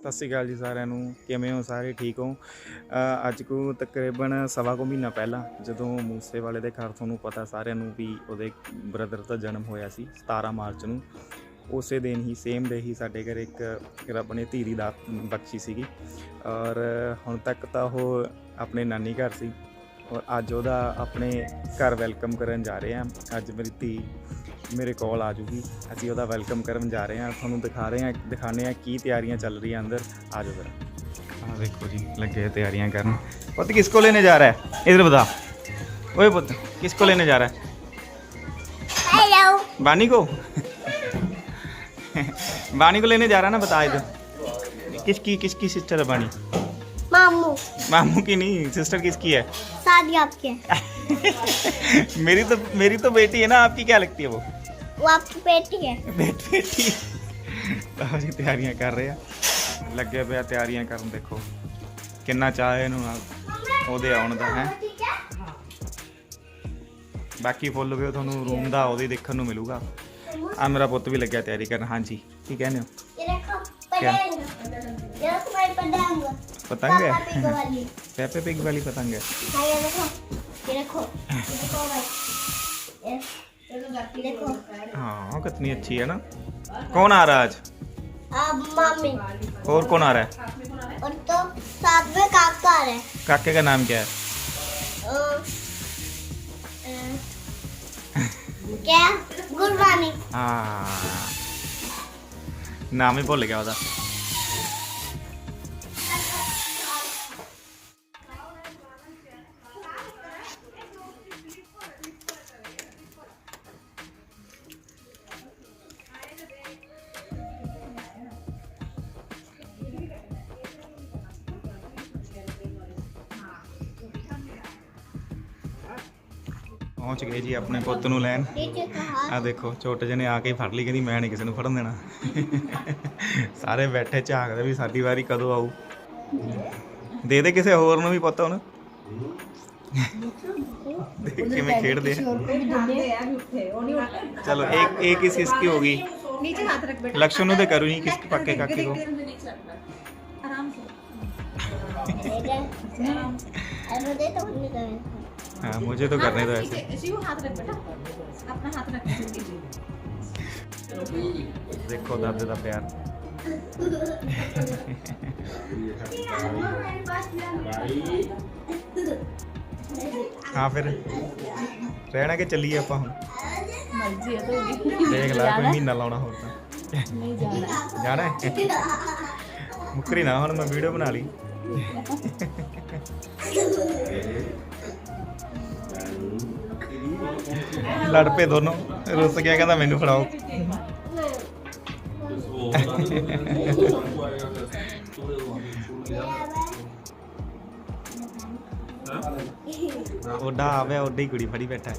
ਸਤਿ ਸ਼੍ਰੀ ਅਕਾਲ ਜੀ ਸਾਰਿਆਂ ਨੂੰ। ਕਿਵੇਂ ਹੋ ਸਾਰੇ? ਠੀਕ ਹੋ? ਅੱਜ ਕੋ ਤਕਰੀਬਨ ਸਵਾ ਕੁ ਮਹੀਨਾ ਪਹਿਲਾਂ ਜਦੋਂ ਮੂਸੇ ਵਾਲੇ ਦੇ ਘਰ ਤੁਹਾਨੂੰ ਪਤਾ ਸਾਰਿਆਂ ਨੂੰ ਵੀ ਉਹਦੇ ਬ੍ਰਦਰ ਦਾ ਜਨਮ ਹੋਇਆ ਸੀ 17 ਮਾਰਚ ਨੂੰ। ਉਸੇ ਦਿਨ ਹੀ ਸੇਮ ਡੇ ਹੀ ਸਾਡੇ ਘਰ ਇੱਕ ਰੱਬ ਨੇ ਧੀ ਦੀ ਬਖਸ਼ੀ ਸੀਗੀ। ਔਰ ਹੁਣ ਤੱਕ ਤਾਂ ਉਹ ਆਪਣੇ ਨਾਨੀ ਘਰ ਸੀ। ਔਰ ਅੱਜ ਉਹਦਾ ਆਪਣੇ ਘਰ ਵੈਲਕਮ ਕਰਨ ਜਾ ਰਹੇ ਹਾਂ ਅੱਜ ਮੇਰੀ ਧੀ ਮੇਰੇ ਕੋਲ ਆ ਜੂਗੀ ਅਸੀਂ ਉਹਦਾ ਵੈਲਕਮ ਕਰਨ ਜਾ ਰਹੇ ਹਾਂ ਤੁਹਾਨੂੰ ਦਿਖਾ ਰਹੇ ਹਾਂ ਦਿਖਾਣੇ ਆ ਕੀ ਤਿਆਰੀਆਂ ਚੱਲ ਰਹੀਆਂ ਅੰਦਰ ਆ ਜਾਓ ਜ਼ਰਾ ਆ ਦੇਖੋ ਜੀ ਲੱਗੇ ਹੋਏ ਤਿਆਰੀਆਂ ਕਰਨ ਪੁੱਤ ਕਿਸ ਕੋ ਲੈਣੇ ਜਾ रहा है इधर बता ओए पुत किसको लेने जा रहा है हेलो बानी को बानी को लेने जा रहा है ना बता इधर किसकी किसकी सिस्टर है बानी मामू मामू की नहीं सिस्टर किसकी है शादी आपकी है मेरी तो मेरी तो बेटी है ना आपकी क्या लगती है वो वो आपकी बेटी है ਬੈਠ ਬੈਠੀ ਤਾਂ ਅਸੀਂ ਤਿਆਰੀਆਂ ਕਰ ਰਹੇ ਆ ਲੱਗੇ ਪਿਆ ਤਿਆਰੀਆਂ ਕਰਨ ਦੇਖੋ ਕਿੰਨਾ ਚਾਹ ਹੈ ਇਹਨੂੰ ਨਾਲ ਉਹਦੇ ਆਉਣ ਦਾ ਹੈ ਬਾਕੀ ਫੁੱਲ ਵੀ ਤੁਹਾਨੂੰ ਰੂਮ ਦਾ ਉਹਦੇ ਦੇਖਣ ਨੂੰ ਮਿਲੂਗਾ ਆ ਮੇਰਾ ਪੁੱਤ ਵੀ ਲੱਗਿਆ ਤਿਆਰੀ ਕਰਨ ਹਾਂਜੀ ਕੀ ਕਹਿੰਦੇ ਹੋ ये देखो पतंग ये देखो मेरी पतंग पतंग है? पापा पिग वाली ਪੈਪੇ ਪਿਗ ਵਾਲੀ ਪਤੰਗ ਹੈ हाँ ये देखो ये देखो ये देखो भाई ये ये देखो हाँ कितनी अच्छी है ना। कौन आ रहा है आज? मम्मी और कौन आ रहा है? और तो साथ में काका आ रहे हैं। काके का नाम क्या है? क्या? गुड मॉर्निंग हाँ। नाम ही बोल गया होता ਗਏ ਜੀ ਆਪਣੇ ਪੁੱਤ ਨੂੰ ਲੈਣ। ਆ ਦੇਖੋ ਛੋਟੇ ਜਿਹੇ ਆ ਕੇ ਫੜ ਲਈ ਕਹਿੰਦੀ ਮੈਂ ਨਹੀਂ ਕਿਸੇ ਨੂੰ ਫੜਨ ਦੇਣਾ। ਸਾਰੇ ਬੈਠੇ ਝਾਕਦੇ ਵੀ ਸਾਡੀ ਵਾਰੀ ਕਦੋਂ ਆਊ। ਦੇ ਦੇ ਕਿਸੇ ਹੋਰ ਨੂੰ ਵੀ ਪਤਾ ਹੁਣ। ਕਿਵੇਂ ਖੇਡਦੇ ਚਲੋ ਇੱਕ ਇੱਕ ਇਸ ਇਸ ਹੋ ਗਈ? ਨੀਚੇ ਹੱਥ ਰੱਖ ਬੇਟਾ। ਲਕਸ਼ਣ ਨੂੰ ਤੇ ਕਰੂ ਜੀ ਕਿਸ ਪੱਕੇ ਕਾਕੇ ਕੋ ਆਰਾਮ ਸੇ ਦੇ ਦੇ ਇਹਨੂੰ ਦੇ ਤਾਂ ਨਹੀਂ ਕਰੇ। हाँ मुझे तो करने दो ऐसे नीचे शिव हाथ रख बेटा अपना हाथ रख नीचे ਦੇਖੋ ਦਾਦੇ ਦਾ ਪਿਆਰ ਹਾਂ ਫਿਰ ਰਹਿਣਾ ਕਿ ਚੱਲੀਏ ਆਪਾਂ ਹੁਣ मर्जी है तो ਦੇਖ ਲੈ ਕੋਈ ਮਹੀਨਾ ਲਾਉਣਾ ਹੋਰ ਤਾਂ नहीं जाना ਜਾਣਾ ਹੈ ਮੁੱਕਰੀ ਨਾ ਹੁਣ ਮੈਂ ਵੀਡੀਓ ਬਣਾ ਲਈ ਲੜ ਪਏ ਦੋਨੋਂ। ਰੁੱਸ ਗਿਆ, ਕਹਿੰਦਾ ਮੈਨੂੰ ਫੜਾਓ। ਉਹਦਾ ਆਵੇ ਉਹਦੀ ਕੁੜੀ ਫੜੀ ਬੈਠਾ। ਹੈ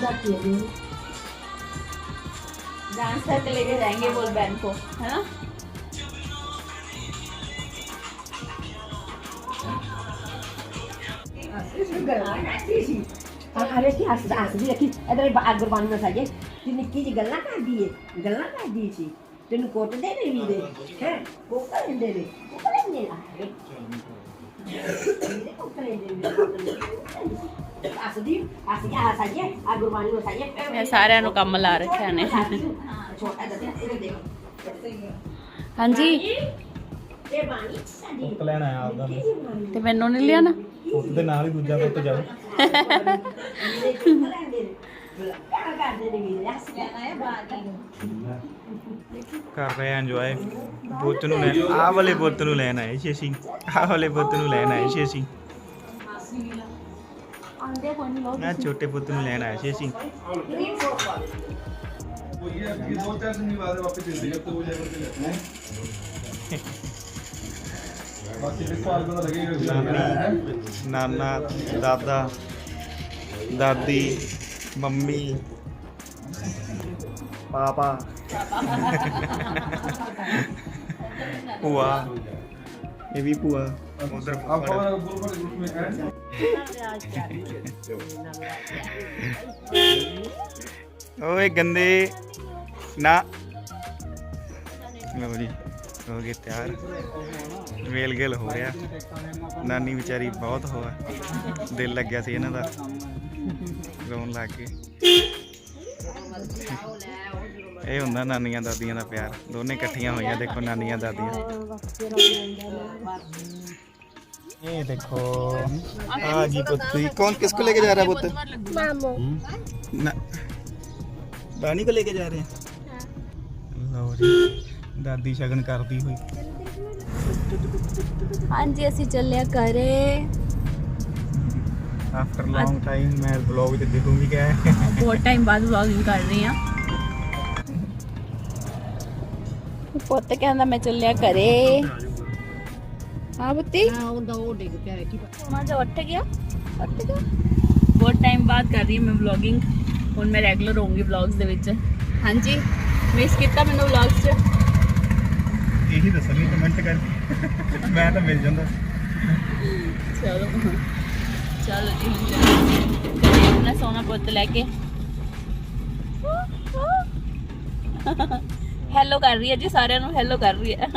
जाती है डांस करके लेके जाएंगे बोल बहन को है ना अरे की हंस हंस दी रखी इधर बाग गुरबान में साजे तू निक्की जी गल्ला कर दी है गल्ला कर दी सी तेन कोट दे रे वी दे हैं कोका दे रे कोका दे रे कोका दे रे ਆ ਇਹ ਸਾਰਿਆਂ ਨੂੰ ਕੰਮ ਲਾ ਰੱਖਿਆ ਨੇ। ਹਾਂਜੀ। ਇਹ ਬਾਣੀ ਸਾਡੀ ਪੁੱਤ ਲੈਣ ਆਇਆ ਆਪਦਾ ਮੈਂ। ਤੇ ਮੈਨੂੰ ਨਹੀਂ ਲਿਆ ਨਾ? ਪੁੱਤ ਦੇ ਨਾਲ ਹੀ ਦੂਜਾ ਪੁੱਤ ਜਾਓ ਕਰ ਰਹੇ ਇੰਜੋਏ ਪੁੱਤ ਨੂੰ ਲੈਣ ਆਹ ਵਾਲੇ ਪੁੱਤ ਨੂੰ ਲੈਣ ਆਏ ਸੀ ਅਸੀਂ। ਆਹ ਵਾਲੇ ਪੁੱਤ ਨੂੰ ਲੈਣ ਆਏ ਸੀ ਅਸੀਂ। ਨਾ ਛੋਟੇ ਪੁੱਤ ਨੂੰ ਲੈਣ ਆਏ ਸੀ ਅਸੀਂ। ਨਾਨੀ ਨਾਨਾ ਦਾਦਾ ਦਾਦੀ ਮੰਮੀ ਪਾਪਾ। ਭੂਆ। ਇਹ ਵੀ ਭੂਆ। ਉਧਰ ਓਏ ਗੰਦੇ। ਨਾ। ਲਓ ਜੀ ਹੋ ਗਏ ਤਿਆਰ। ਵੇਲ ਗੇਲ ਹੋ ਰਿਹਾ। ਨਾਨੀ ਵਿਚਾਰੀ ਬਹੁਤ ਹੋਆ ਦਿਲ ਲੱਗਿਆ ਸੀ ਇਹਨਾਂ ਦਾ। ਰੋਣ ਲੱਗ ਗਏ ਇਹ ਹੁੰਦਾ ਨਾਨੀਆਂ ਦਾਦੀਆਂ ਦਾ ਪਿਆਰ ਦੋਨੇ ਇਕੱਠੀਆਂ ਹੋਈਆਂ ਦੇਖੋ ਨਾਨੀਆਂ ਦਾਦੀਆਂ ये देखो आ जी पुत्री कौन किसको लेके जा रहा है पुत्र ਮਾਮੂ ना बानी को लेके जा रहे हैं लो जी दादी शगन करती हुई ਹਾਂਜੀ ਅਸੀਂ ਚੱਲਿਆ ਕਰੇ आफ्टर लॉन्ग टाइम मैं ब्लॉग ਤੇ ਦੇਖੂੰਗੀ ਕਿਆ ਹੈ ਬਹੁਤ ਟਾਈਮ ਬਾਅਦ ਵਲੌਗਿੰਗ ਕਰ ਰਹੀ ਆ ਪੁੱਤ ਕਹਿੰਦਾ ਮੈਂ ਚੱਲਿਆ ਕਰੇ ਹਾਂ ਬੁੱਤੀ ਹਾਂ ਉਹਦਾ ਉਹ ਡਿੱਗ ਪਿਆ ਵੇਖੀ ਸੋਨਾ ਜਾ ਉੱਠ ਗਿਆ। ਉੱਠ ਗਿਆ। ਬਹੁਤ ਟਾਈਮ ਬਾਅਦ ਕਰ ਰਹੀ ਹਾਂ ਮੈਂ ਵਲੌਗਿੰਗ ਹੁਣ ਮੈਂ ਰੈਗੂਲਰ ਹੋਊਂਗੀ ਵਲੌਗਸ ਦੇ ਵਿੱਚ। ਹਾਂਜੀ। ਮਿਸ ਕੀਤਾ ਮੈਨੂੰ ਵਲੌਗਸ 'ਚ? ਇਹੀ ਦੱਸਣੀ ਕਮੈਂਟ ਕਰਕੇ ਮੈਂ ਤਾਂ ਮਿਲ ਜਾਂਦਾ। ਚਲੋ। ਚਲੋ ਜੀ ਹੁਣ ਆਪਣਾ ਸੋਨਾ ਪੁੱਤ ਲੈ ਕੇ। ਹੈਲੋ ਕਰ ਰਹੀ ਹੈ ਜੀ ਸਾਰਿਆਂ ਨੂੰ ਹੈਲੋ ਕਰ ਰਹੀ ਹੈ।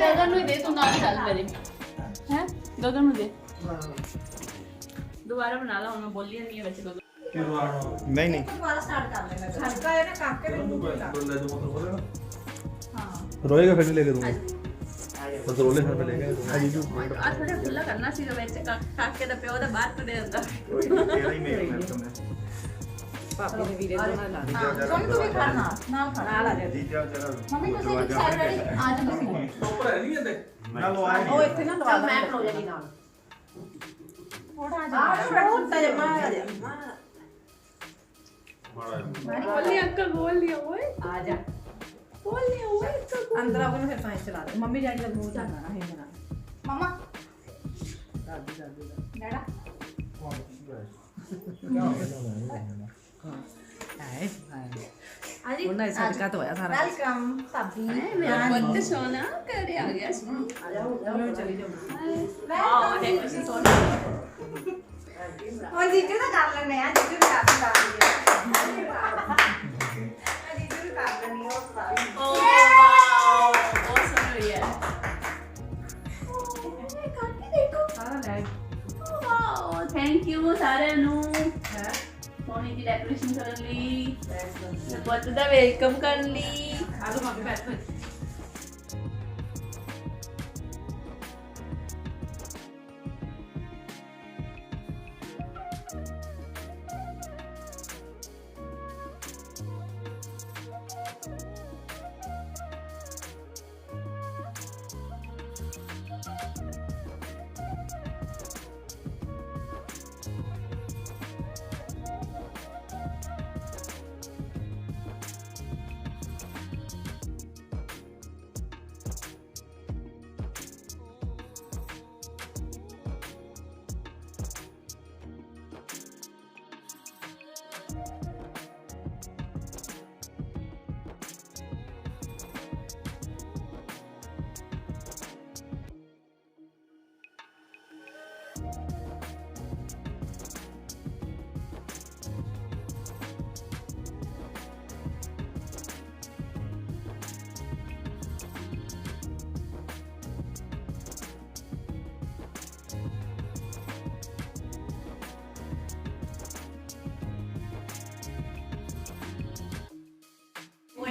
ਗਗਨ ਨੂੰ ਦੇ ਤੂੰ ਨਾਲ ਚੱਲ ਮੇਰੇ ਹੈ ਗਗਨ ਨੂੰ ਦੇ ਦੁਬਾਰਾ ਬਣਾ ਲਾ ਹੁਣ ਮੈਂ ਬੋਲੀ ਨਹੀਂ ਹੈ ਵੈਸੇ ਗਗਨ ਨਹੀਂ ਨਹੀਂ रोएगा फिर भी लेके दूंगा बस रोले फिर भी लेके दूंगा ਆ ਥੋੜਾ ਖੁੱਲਾ ਕਰਨਾ ਸੀ ਵਿੱਚ ਕਾ- ਕਾਕੇ ਦਾ ਪਿਓ ਦਾ ਬਾਹਰ ਤੁਰੇ ਹੁੰਦਾ ਇਹਦਾ ਹੀ ਮੇਕ ਮੈਂ ਤੁਹਾਨੂੰ ਸੋਨੂੰ ਤੂੰ ਵੀ ਖਾਣਾ ਨਾਲ ਖਾਣਾ। ਆ ਜਾ ਜੀਜਾ ਜਰਾ ਮੰਮੀ ਤੁਸੀਂ ਇੱਕ ਸਾਈਡ ਰੈਡੀ ਆ ਜਾ ਤੁਸੀਂ। ਨਾ ਲੋ ਆਏ ਉਹ ਇੱਥੇ ਨਾ ਲਵਾ ਮੈਂ ਖਲੋ ਜਾਣੀ ਨਾਲ। ਥੋੜਾ ਆ ਆਹ ਜਾ ਛੋਟਾ ਜਿਹਾ। ਮਾਰ ਬੋਲੀ ਅੰਕਲ ਬੋਲ ਲਿਆ ਓਏ। ਆ ਜਾ। ਬੋਲ ਲਿਆ ਓਏ ਅੰਦਰ ਆ ਕੇ ਫਿਰ ਸਾਇੰਸ ਚਲਾ ਦੇ ਮੰਮੀ ਡੈਡੀ ਦਾ ਮੂੰਹ ਜਾਣਾ ਹੈ ਮੇਰਾ ਮਮਾ। ਦਾਦੀ ਦਾਦੀ ਦਾ ਡੈਡਾ। ਹੈ? ਹਾਂਜੀ ਉਹਨਾਂ ਦੇ ਸਦਕਾ ਤੋਂ ਹੋਇਆ ਸਾਰਾ। ਵੈਲਕਮ ਭਾਬੀ। ਮੇਰਾ ਪੁੱਤ ਸੋਨਾ ਘਰੇ ਆ ਗਿਆ ਸੀ ਆ ਜਾ ਉਹਨੂੰ ਚਲੀ ਜਾਓ ਆਹ ਦੇਖੋ ਸੀ ਸੋਨਾ। ਉਹ ਜੀਜੂ ਦਾ ਕਰ ਲੈਣੇ ਆ ਜੀਜੂ ਦਾ ਕਰ ਲੈਣੇ ਜੀਜੂ ਦਾ ਕਰ ਲੈਣੀ ਉਹ ਸਾਰੀ ਓ ਵਾਓ ਬਹੁਤ ਸੋਹਣੀ ਹੈ। ਸਾਰਾ ਲੈ। ਵਾਓ ਥੈਂਕ ਯੂ ਸਾਰਿਆਂ ਨੂੰ। ਸੋਨੀ ਦੀ ਡੈਕੋਰੇਸ਼ਨ ਕਰਨ ਲਈ ਮੇਰੇ ਦਾ ਵੈਲਕਮ ਕਰਨ ਲਈ। ਆਲੂ ਮੰਮੀ ਬੈਠ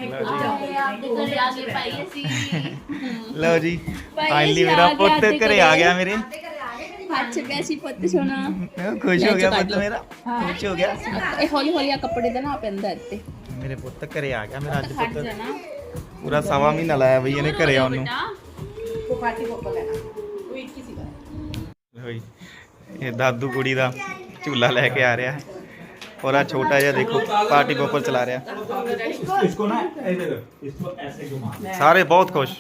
ਲਓ ਜੀ ਫਾਈਨਲੀ ਮੇਰਾ ਪੁੱਤ ਘਰੇ ਆ। ਗਿਆ ਮੇਰੇ। ਹੱਥ ਪਿਆ ਸੀ ਪੁੱਤ ਸੋਨਾ। ਖੁਸ਼ ਹੋ ਗਿਆ ਪੁੱਤ ਮੇਰਾ। ਖੁਸ਼ ਹੋ ਗਿਆ। ਇਹ ਹੌਲੀ ਹੌਲੀ ਆ ਕੱਪੜੇ ਦਾ ਨਾ ਪੈਂਦਾ ਇੱਥੇ ਮੇਰੇ ਪੁੱਤ ਘਰੇ ਆ ਗਿਆ ਮੇਰਾ ਅੱਜ ਪੁੱਤ। ਪੂਰਾ ਸਵਾ ਮਹੀਨਾ ਲਾਇਆ ਬਈ ਇਹਨੇ ਘਰੇ ਆਉਣ ਨੂੰ। ਬੇਟਾ। ਕੋ ਪਾਰਟੀ ਕੋ ਲੈਣਾ। ਉਹ ਇੱਕ ਹੀ ਸੀਗਾ ਹੋਈ ਇਹ ਦਾਦੂ ਕੁੜੀ ਦਾ ਝੂਲਾ ਲੈ ਕੇ ਆ ਰਿਹਾ। ਹੈ और आज छोटा है देखो पार्टी को ऊपर चला रहा इसको ना इसको ऐसे घुमा। सारे बहुत खुश।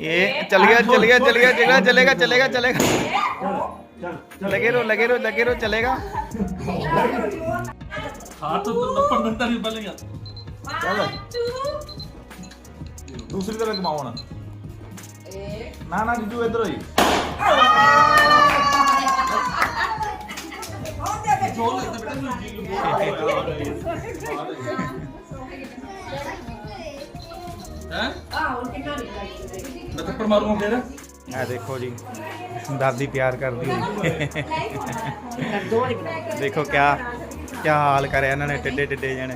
ये चल गया चल गया चल गया चलेगा चलेगा चलेगा चलेगा लगे रहो लगे रहो लगे रहो चलेगा। हाथ नंबर नंबर भी चलो। दूसरी तरह घुमाओ ना। ना ना जीजू इधर ही हैं ਆਹ ਹੁਣ ਕਿੰਨਾ ਨਿਕਲਿਆ मैं थप्पड़ मारूंगा फिर ਆ ਦੇਖੋ ਜੀ ਦਾਦੀ ਪਿਆਰ ਕਰਦੀ ਹੋਈ ਕਰ ਦੋ ਵਾਰੀ ਬਣਾ ਦੇਖੋ ਕਿਆ ਕਿਆ ਹਾਲ ਕਰਿਆ ਇਹਨਾਂ ਨੇ ਟਿੱਡੇ ਟਿੱਡੇ ਜਣੇ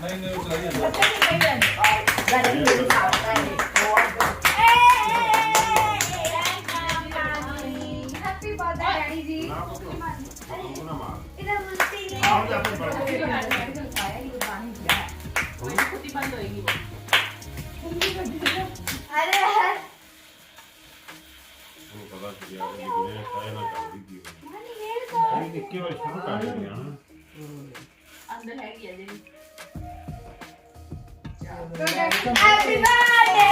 ਨਹੀਂ ਨਹੀਂ ਉਹ ਚਲਾ ਜਾਂਦਾ ਉਹਨੂੰ ਪਤਾ ਕਿ ਯਾਰ ਇਹ ਬਿਨੇ ਟਾਇਰ ਨਾਲ ਕਰਦੀ ਕੀ ਹੋਣੀ। ਇਹ ਨਿੱਕੀ ਵਾਰ ਸ਼ੁਰੂ ਕਰ ਦਿੰਦੇ ਆ ਨਾ ਅੰਦਰ ਹੈਗੀ ਆ ਜਿਹੜੀ। ਹੈਪੀ ਬਰਥਡੇ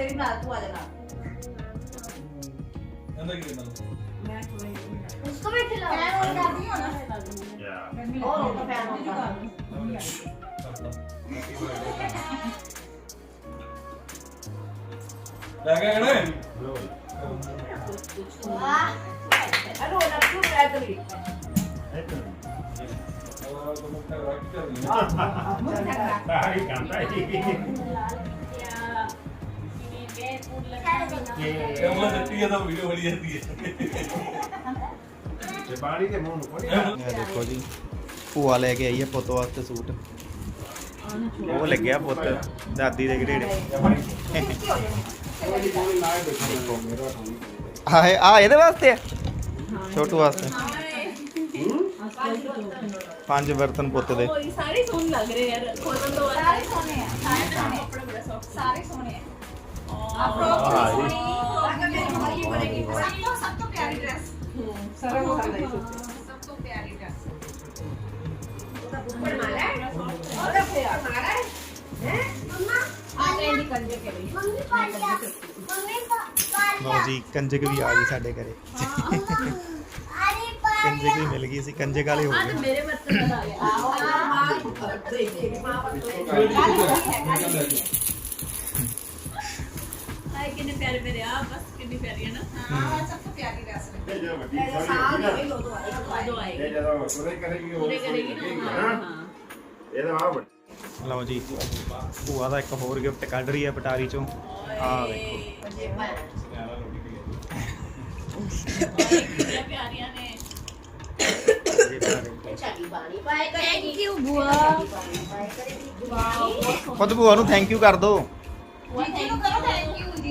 ਮੈਂ ਤੇਰੀ ਨਾਲ ਤੂੰ ਆ ਜਾਣਾ उसको भी खिलाओ मैं वो दादी हूं ना और ਉਹ ਤਾਂ ਪੈਰ ਹੋਗਾ ਲੈ ਕੇ ਗਏ वाह ਇਹ ਉਹ ਉਂਗਲਾਂ ਦੇਖੋ ਜੀ ਭੂਆ ਲੈ ਕੇ ਆਈਏ ਪੁੱਤ ਵਾਸਤੇ ਸੂਟ। ਉਹ ਲੱਗਿਆ ਪੁੱਤ ਦਾਦੀ ਦੇ ਘਰੇ ਆਏ ਆ ਇਹਦੇ ਵਾਸਤੇ ਛੋਟੂ ਵਾਸਤੇ। ਪੰਜ ਬਰਤਨ ਪੁੱਤ ਦੇ। ਸਾਰੇ ਸੋਹਣੇ ਲੱਗ ਰਹੇ ਯਾਰ ਖੋਲਣ ਤੋਂ ਬਾਅਦ। ਸਾਰੇ ਸੋਹਣੇ ਆ। ਸਾਰੇ ਸੋਹਣੇ ਆ। ਲਓ ਜੀ ਕੰਜਕ ਵੀ ਆ ਗਈ ਸਾਡੇ ਘਰੇ अरे ਕੰਜਕ ਵੀ ਮਿਲ ਗਈ ਸੀ ਕੰਜਕ ਵਾਲੇ ਹੋ ਅੱਜ ਗਏ ਮੇਰੇ ਬੱਚੇ ਦਾ ਆ ਗਿਆ ਹਾਏ ਕਿੰਨੇ ਪਿਆਰੇ ਮੇਰੇ ਆ ਬਸ ਕਿੰਨੀ ਪਿਆਰੀ ਹੈ ਨਾ। ਹਾਂ ਸਭ ਤੋਂ ਪਿਆਰੀ ਰਸ ਇਹ ਜਿਹੜਾ ਵੱਡੀ ਸਾਰੀ ਸਾਗ ਦੋ ਆਏ ਇਹ ਆਏ ਸੁਰੇ ਕਰੇਗੀ ਉਹ ਪੂਰੇ ਕਰੇਗੀ ਨਾ ਹਾਂ ਹਾਂ। ਇਹਦਾ ਆ ਵੱਡੀ ਲਓ ਜੀ ਭੂਆ ਦਾ ਇੱਕ ਹੋਰ ਗਿਫਟ ਕੱਢ ਰਹੀ ਹੈ ਪਟਾਰੀ ਚੋਂ। ਆ ਵੇਖੋ ਜੇ ਪਰ ਕਿੰਨੀਆਂ ਪਿਆਰੀਆਂ ਨੇ। ਇਹ ਪਟਾਰੀ। ਚਾਲੀ ਬਾਣੀ ਪਾਏ ਕਰੇਗੀ ਥੈਂਕ ਬੁਆ ਖੁਦ ਭੂਆ ਨੂੰ ਥੈਂਕ ਯੂ ਕਰ ਦੋ। ਥੈਂਕ ਯੂ ਕਰੋ ਥੈਂਕ ਯੂ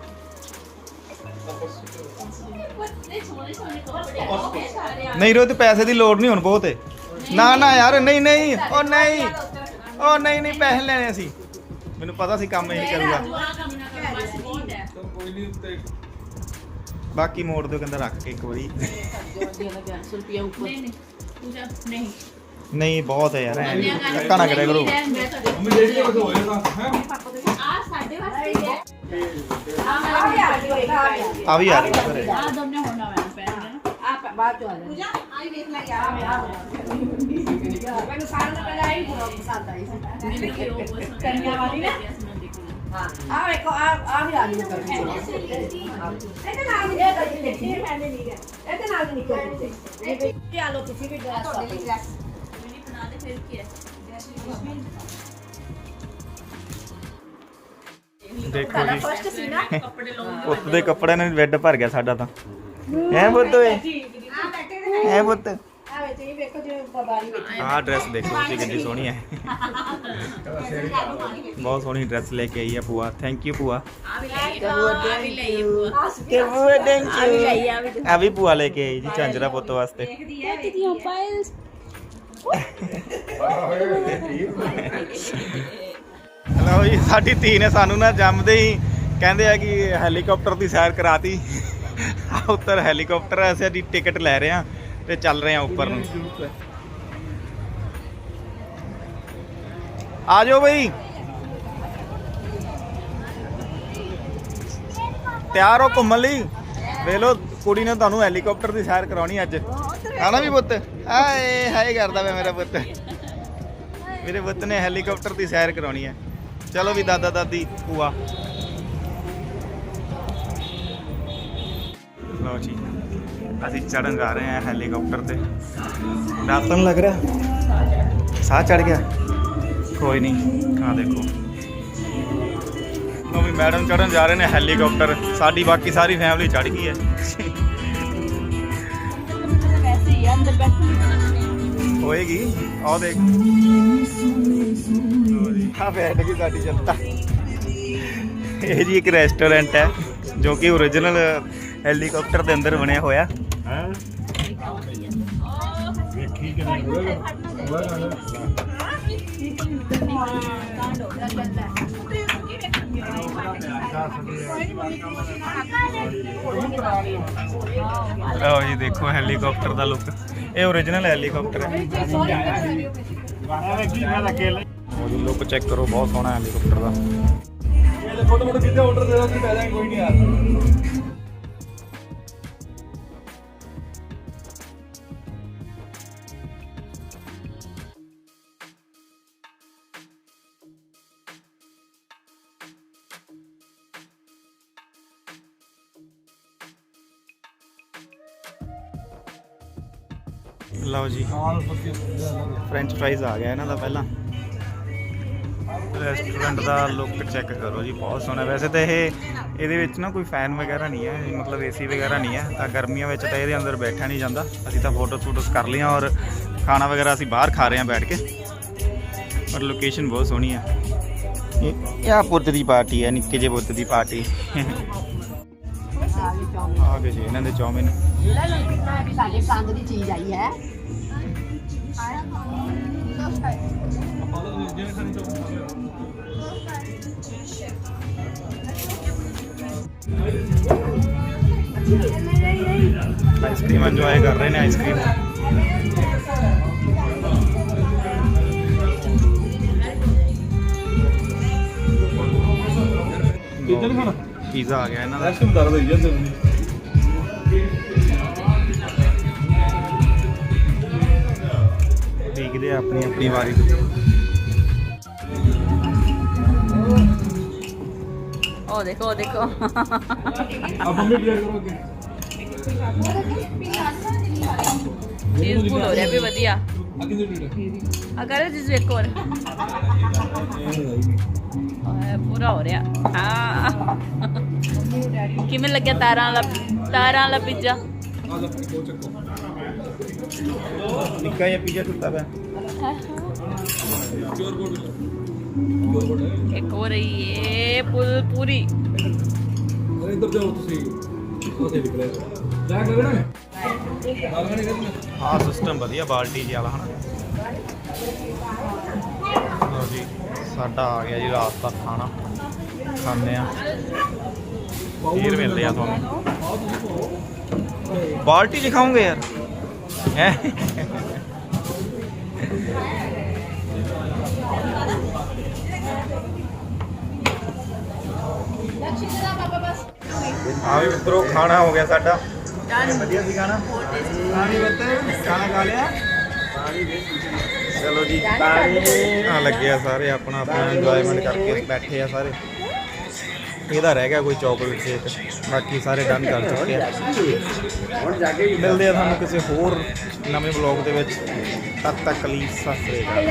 ਨਹੀਂ ਰੋ ਤੇ ਪੈਸੇ ਦੀ ਲੋੜ ਨਹੀਂ ਹੁਣ ਬਹੁਤ। ਨਾ ਨਾ ਯਾਰ ਨਹੀਂ ਨਹੀਂ ਉਹ ਨਹੀਂ ਉਹ ਨਹੀਂ ਨਹੀਂ ਪੈਸੇ ਲੈਣੇ ਅਸੀਂ। ਮੈਨੂੰ ਪਤਾ ਸੀ ਕੰਮ ਇਹੀ ਕਰੂਗਾ। ਬਾਕੀ ਮੋੜ ਦਿਓ ਕਹਿੰਦਾ ਰੱਖ ਕੇ ਇੱਕ ਵਾਰੀ। ਨਹੀਂ ਨਹੀਂ ਪੂਜਾ ਨਹੀਂ ਨਹੀਂ ਬਹੁਤ ਹੈ ਯਾਰ ਐਂ ਨੀ, ਧੱਕਾ ਨਾ ਕਰਿਆ ਕਰੋ। ਮੰਮੀ ਆ ਸਾਡੇ ਵਾਸਤੇ ਹੀ ਹੈ ਆ ਵੀ ਆ ਗਈ ਆ ਗਈ ਆ ਵੀ ਆ ਗਈ ਘਰੇ ਆ ਦੋਨੇ ਹੋਣਾ ਮੈਂ ਪਹਿਨ ਆ ਬਾਅਦ ਚ ਆ ਜਾ ਪੂਜਾ ਆਈ ਵੇਖ ਲੈ ਯਾਰ ਮੈਨੂੰ ਸਾਰਿਆਂ ਤੋਂ ਪਹਿਲਾਂ ਆਈ ਪਸੰਦ ਆਈ ਸੀ ਮੈਨੂੰ ਕਿ ਉਹ ਪਸੰਦ ਕੰਨਿਆ ਵਾਲੀ ਨਾ? ਹਾਂ ਆ ਵੇਖੋ ਆ ਆ ਵੀ ਆ ਗਈ ਕਰ ਇਹਦੇ ਨਾਲ ਵੀ ਇਹ ਗੱਡੀ ਦੇਖੀ ਮੈਨੇ ਨਹੀਂ ਗਿਆ ਇਹਦੇ ਨਾਲ ਵੀ ਨਿਕਲ ਦਿੱਤੇ ਇਹ ਆ ਲੋ ਤੁਸੀਂ ਦੇਖੋ ਜੀ। ਫਸਟ ਸੀ ਨਾ। ਕੱਪੜੇ ਲਾਉਂਗੀ ਪੁੱਤ ਦੇ ਕੱਪੜਿਆਂ ਨੇ ਬੈੱਡ ਭਰ ਗਿਆ ਸਾਡਾ ਤਾਂ। ਹੈ ਪੁੱਤ ਓਏ? ਹੈ ਪੁੱਤ? ਆ ਵੇ ਤੇ ਵੇਖੋ ਜਿਵੇਂ ਬਾਰੀ ਵਿੱਚ ਆਹ ਡਰੈਸ ਦੇਖੋ ਤੁਸੀਂ ਕਿੰਨੀ ਸੋਹਣੀ ਹੈ। ਬਹੁਤ ਸੋਹਣੀ ਡਰੈਸ ਲੈ ਕੇ ਆਈ ਹੈ ਭੂਆ। ਥੈਂਕ ਯੂ ਭੂਆ। ਆ ਵੀ ਲਈ ਆ ਵੀ ਲਈ ਬੁਆ ਕਿ ਭੂਆ ਥੈਂਕ ਯੂ ਆ ਵੀ ਭੂਆ ਲੈ ਕੇ ਆਈ ਜੀ ਝਾਂਜਰਾ ਪੁੱਤ ਵਾਸਤੇ। ਜੀ ਸਾਡੀ ਧੀ ਨੇ ਸਾਨੂੰ ਨਾ ਜੰਮਦੇ ਹੀ ਕਹਿੰਦੇ ਆ ਕਿ ਹੈਲੀਕਾਪਟਰ ਦੀ ਸੈਰ ਕਰਾਤੀ। ਉੱਤਰ ਹੈਲੀਕਾਪਟਰ ਅਸੀਂ ਟਿਕਟ ਲੈ ਰਹੇ ਆ ਤੇ ਚੱਲ ਰਹੇ ਆ ਉੱਪਰ ਨੂੰ। ਆ ਜਾਓ ਬਈ। ਤਿਆਰ ਹੋ ਘੁੰਮਣ ਲਈ? ਵੇਖ ਲਓ, ਕੁੜੀ ਨੇ ਤੁਹਾਨੂੰ ਹੈਲੀਕਾਪਟਰ ਦੀ ਸੈਰ ਕਰਾਉਣੀ ਅੱਜ। ਆਣਾ ਵੀ ਪੁੱਤ? ਆਏ ਹਾਏ ਕਰਦਾ ਵੇ ਮੇਰਾ ਪੁੱਤ। ਮੇਰੇ ਪੁੱਤ ਨੇ ਹੈਲੀਕਾਪਟਰ ਦੀ ਸੈਰ ਕਰਾਉਣੀ ਹੈ ਚਲੋ ਵੀ ਦਾਦਾ ਦਾਦੀ ਭੂਆ ਲਓ ਜੀ ਅਸੀਂ ਚੜਨ ਜਾ ਰਹੇ ਹਾਂ ਹੈਲੀਕਾਪਟਰ ਤੇ ਡਰ ਤਾਂ ਨੀ ਲੱਗ ਰਿਹਾ ਸਾਹ ਚੜ ਗਿਆ ਕੋਈ ਨਹੀਂ ਆ ਦੇਖੋ ਲਓ ਵੀ ਮੈਡਮ ਚੜਨ ਜਾ ਰਹੇ ਨੇ ਹੈਲੀਕਾਪਟਰ ਸਾਡੀ ਬਾਕੀ ਸਾਰੀ ਫੈਮਿਲੀ ਚੜ ਗਈ ਹੈ ਵੈਸੇ ਹੀ ਆ, ਅੰਦਰ ਬੈਠੀ ਹੋਏਗੀ। ਆਹ ਦੇਖ। ਆ ਬੈਠ ਗਈ ਸਾਡੀ ਜਨਤਾ। ਇਹ ਜੀ ਇੱਕ ਰੈਸਟੋਰੈਂਟ ਹੈ ਜੋ ਕਿ ਓਰੀਜਨਲ ਹੈਲੀਕਾਪਟਰ ਦੇ ਅੰਦਰ ਬਣਿਆ ਹੋਇਆ। ਲਓ ਜੀ ਦੇਖੋ ਹੈਲੀਕਾਪਟਰ ਦਾ ਲੁੱਕ ਇਹ ਓਰੀਜਨਲ ਹੈਲੀਕਾਪਟਰ ਹੈ। ਲੁੱਕ ਚੈੱਕ ਕਰੋ ਬਹੁਤ ਸੋਹਣਾ ਹੈਲੀਕਾਪਟਰ ਦਾ। ਫੋਟੋ ਫੋਟੋ ਕਿੱਥੇ ਆਰਡਰ ਦੇ ਦੋ ਕਿ ਪੈ ਜਾਏ ਕੋਈ ਨਹੀਂ ਯਾਰ ਫ੍ਰੈਂਚ ਫ੍ਰਾਈਜ਼ ਆ ਗਿਆ ਇਹਨਾਂ ਦਾ ਪਹਿਲਾਂ। ਰੈਸਟੋਰੈਂਟ ਦਾ ਲੁੱਕ ਚੈੱਕ ਕਰੋ ਜੀ, ਬਹੁਤ ਸੋਹਣਾ। ਵੈਸੇ ਤਾਂ ਇਹ ਇਹਦੇ ਵਿੱਚ ਨਾ ਕੋਈ ਫੈਨ ਵਗੈਰਾ ਨਹੀਂ ਹੈ, ਮਤਲਬ ਏਸੀ ਵਗੈਰਾ ਨਹੀਂ ਹੈ। ਤਾਂ ਗਰਮੀਆਂ ਵਿੱਚ ਤਾਂ ਇਹਦੇ ਅੰਦਰ ਬੈਠਿਆ ਨਹੀਂ ਜਾਂਦਾ। ਅਸੀਂ ਤਾਂ ਫੋਟੋ ਫੋਟੋਸ ਕਰ ਲਈਆਂ ਔਰ ਖਾਣਾ ਵਗੈਰਾ ਅਸੀਂ ਬਾਹਰ ਖਾ ਰਹੇ ਹਾਂ ਬੈਠ ਕੇ। ਔਰ ਲੋਕੇਸ਼ਨ ਬਹੁਤ ਸੋਹਣੀ ਹੈ। ਇਹ ਆ ਪੁੱਤ ਦੀ ਪਾਰਟੀ ਹੈ, ਨਿੱਕੇ ਜਿਹੇ ਪੁੱਤ ਦੀ ਪਾਰਟੀ। ਆ ਗਏ ਜੀ, ਇਹਨਾਂ ਦੇ ਚੌਮਿਨ ਲੈ ਲਓ ਕਿੰਨਾ ਵੀ ਸਾਡੇ ਪਸੰਦ ਦੀ ਚੀਜ਼ ਆਈ ਹੈ। ਆਈਸਕ੍ਰੀਮ ਇੰਜੋਏ ਕਰ ਰਹੇ ਨੇ ਆਈਸਕ੍ਰੀਮ ਨੀ ਖਾਣਾ? ਪੀਜ਼ਾ ਆ ਗਿਆ ਇਹਨਾਂ ਦਾ। ਰੈਸਟ ਕਰ ਦੇ ਜਾਂਦੇ ਦੇਖਦੇ ਆ ਆਪਣੀ ਆਪਣੀ ਵਾਰੀ ਤੇ। ਉਹ ਦੇਖੋ ਉਹ ਦੇਖੋ। ਆ ਮੰਮੀ ਪਲੇਟ ਕਰੋ ਅੱਗੇ। ਚੀਜ਼ ਫੁੱਲ ਹੋ ਰਿਹਾ ਵੀ ਵਧੀਆ। ਆ? ਕਰ ਜਿਸ ਇੱਕ ਹੋਰ। ਪੂਰਾ ਹੋ ਰਿਹਾ। ਹਾਂ। ਕਿਵੇਂ ਲੱਗਿਆ ਤਾਰਾਂ ਵਾਲਾ ਤਾਰਾਂ ਵਾਲਾ ਪਿੱਜ਼ਾ ਆ ਜਾ ਦੋ ਚੱਕੋ। ਨਿੱਕਾ ਜਿਹਾ ਪੀਜ਼ਾ ਟੁੱਟਾ ਪਿਆ। ਹੈ ਇੱਕ ਹੋ ਰਹੀ ਏ ਪੁਲ ਪੂਰੀ ਅਰੇ ਇੱਧਰ ਜਾਓ ਤੁਸੀਂ ਉਹ ਦੇ ਨਿਕਲੇ ਜਾ ਕਰ ਨਾ ਨਾਲ ਖੜੇ ਕਰਨਾ ਹਾਂ ਸਿਸਟਮ ਵਧੀਆ ਬਾਲਟੀ ਜਿਹਾ ਵਾਲਾ ਹਨਾ ਲਓ ਜੀ ਸਾਡਾ ਆ ਗਿਆ ਜੀ ਰਾਤ ਦਾ ਖਾਣਾ ਖਾਂਦੇ ਆ ਫੇਰ ਮਿਲਦੇ ਆ ਤੁਹਾਨੂੰ ਬਾਲਟੀ ਚ ਖਾਓਗੇ ਯਾਰ ਹੈ ਆ ਵੀ ਮਿੱਤਰੋ ਖਾਣਾ ਹੋ ਗਿਆ ਸਾਡਾ। ਵਧੀਆ ਸੀ ਖਾਣਾ? ਪਾਣੀ ਬੱਤੇ ਖਾਣਾ ਖਾ ਲਿਆ? ਚਲੋ ਜੀ ਆ ਲੱਗੇ ਆ ਸਾਰੇ ਆਪਣਾ ਆਪਣਾ ਇੰਜੋਇਮੈਂਟ ਕਰਕੇ ਬੈਠੇ ਆ ਸਾਰੇ। ਇਹਦਾ ਰਹਿ ਗਿਆ ਕੋਈ ਚਾਕਲੇਟ ਕੇਕ ਬਾਕੀ ਸਾਰੇ ਡਨ ਕਰ ਚੁੱਕੇ ਆ। ਮਿਲਦੇ ਆ ਤੁਹਾਨੂੰ ਕਿਸੇ ਹੋਰ ਨਵੇਂ ਵਲੌਗ ਦੇ ਵਿੱਚ। ਤਦ ਤੱਕ ਲਈ ਸਤਿ ਸ੍ਰੀ ਅਕਾਲ